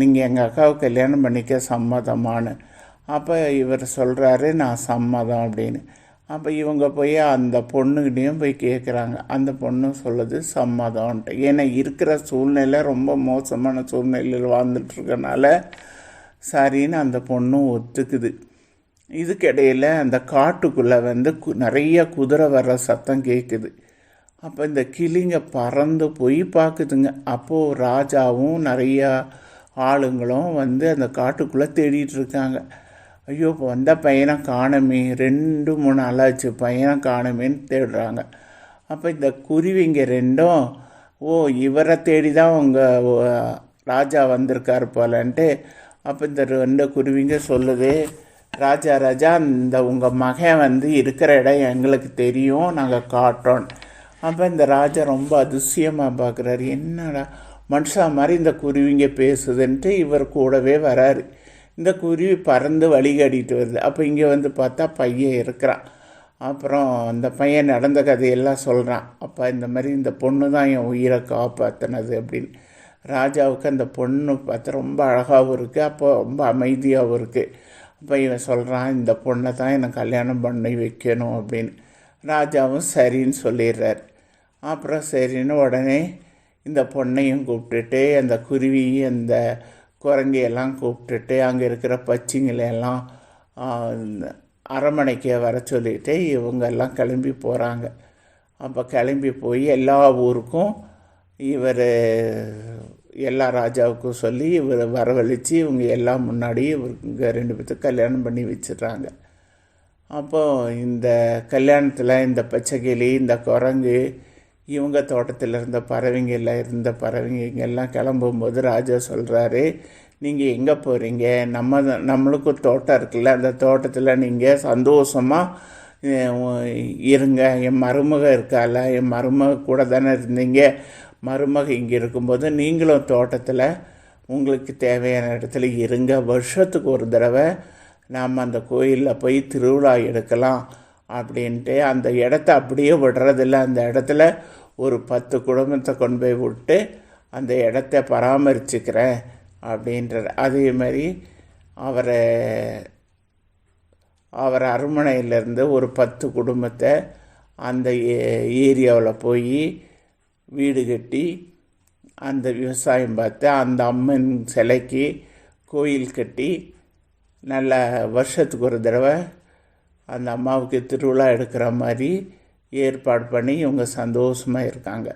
நீங்கள் எங்கள் அக்காவை கல்யாணம் பண்ணிக்க சம்மதமானு. அப்போ இவர் சொல்கிறாரு நான் சம்மதம் அப்படின்னு. அப்போ இவங்க போய் அந்த பொண்ணுக்கிட்டேயும் போய் கேட்குறாங்க அந்த பொண்ணு சொல்லுது சம்மதம்ன்ட்டு. ஏன்னா இருக்கிற சூழ்நிலை ரொம்ப மோசமான சூழ்நிலையில் வாழ்ந்துட்டுருக்கனால சரின்னு அந்த பொண்ணும் ஒத்துக்குது. இதுக்கிடையில் அந்த காட்டுக்குள்ளே வந்து கு நிறைய குதிரை வர்ற சத்தம் கேட்குது அப்போ இந்த கிளிங்க பறந்து போய் பார்க்குதுங்க அப்போது ராஜாவும் நிறையா ஆளுங்களும் வந்து அந்த காட்டுக்குள்ளே தேடிட்டு இருக்காங்க ஐயோ இப்போ வந்த பையனை காணமே. ரெண்டு மூணு நாளாச்சு பையனை காணமேன்னு தேடுறாங்க. அப்போ இந்த குருவிங்க ரெண்டும் ஓ இவரை தேடி தான் உங்கள் ராஜா வந்திருக்காரு போலன்ட்டு. அப்போ இந்த ரெண்டு குருவிங்க சொல்லுது ராஜா ராஜா இந்த உங்கள் மகன் வந்து இருக்கிற இடம் எங்களுக்கு தெரியும் நாங்கள் காட்டுறோம் அப்போ இந்த ராஜா ரொம்ப அதிசயமாக பார்க்குறாரு என்னடா மனுஷா மாதிரி இந்த குருவிங்க பேசுதுன்ட்டு இவர் கூடவே வராரு. இந்த குருவி பறந்து வழிகாட்டிட்டு வருது. அப்போ இங்கே வந்து பார்த்தா பையன் இருக்கிறான். அப்புறம் அந்த பையன் நடந்த கதையெல்லாம் சொல்கிறான் அப்போ இந்த மாதிரி இந்த பொண்ணு தான் என் உயிரை காப்பாற்றினது அப்படின்னு. ராஜாவுக்கு அந்த பொண்ணு பார்த்தா ரொம்ப அழகாகவும் இருக்குது அப்போ ரொம்ப அமைதியாகவும் இருக்குது அப்போ இவன் சொல்கிறான் இந்த பொண்ணை தான் எனக்கு கல்யாணம் பண்ணி வைக்கணும் அப்படின்னு. ராஜாவும் சரின்னு சொல்லிடுறாரு. அப்புறம் சரின்னு உடனே இந்த பொண்ணையும் கூப்பிட்டுட்டு அந்த குருவி அந்த குரங்கையெல்லாம் கூப்பிட்டுட்டு அங்கே இருக்கிற பச்சிங்களையெல்லாம் அரமனைக்கு வர சொல்லிட்டு இவங்க எல்லாம் கிளம்பி போகிறாங்க அப்போ கிளம்பி போய் எல்லா ஊருக்கும் இவர் எல்லா ராஜாவுக்கும் சொல்லி இவர் வரவழைச்சி இவங்க எல்லாம் முன்னாடி இவங்க ரெண்டு பேர்த்துக்கு கல்யாணம் பண்ணி வச்சிடுறாங்க. அப்போது இந்த கல்யாணத்தில் இந்த பச்சைக்கிளி இந்த குரங்கு இவங்க தோட்டத்தில் இருந்த பறவைங்க எல்லாம் இருந்த பறவைங்க இங்கெல்லாம் கிளம்பும்போது ராஜா சொல்கிறாரு நீங்கள் எங்கே போகிறீங்க நம்ம நம்மளுக்கும் தோட்டம் இருக்குல்ல அந்த தோட்டத்தில் நீங்கள் சந்தோஷமாக இருங்க. என் மருமக இருக்கால என் மருமக கூட தானே இருந்தீங்க. மருமக இங்கே இருக்கும்போது நீங்களும் தோட்டத்தில் உங்களுக்கு தேவையான இடத்துல இருங்க. வருஷத்துக்கு ஒரு தடவை நாம் அந்த கோயிலில் போய் திருவிழா எடுக்கலாம். அப்படின்ட்டு அந்த இடத்த அப்படியே விடுறதில்ல. அந்த இடத்துல ஒரு பத்து குடும்பத்தை கொண்டு போய் விட்டு அந்த இடத்த பராமரிச்சுக்கிறேன் அப்படின்றார். அதே மாதிரி அவரை அவர் அரண்மனையிலேருந்து ஒரு பத்து குடும்பத்தை அந்த ஏரியாவில் போய் வீடு கட்டி அந்த விவசாயம் பார்த்து அந்த அம்மன் சிலைக்கு கோயில் கட்டி நல்ல வருஷத்துக்கு ஒரு தடவை அந்த அம்மாவுக்கு திருவிழா எடுக்கிற மாதிரி ஏற்பாடு பண்ணி இவங்க சந்தோஷமாக இருக்காங்க.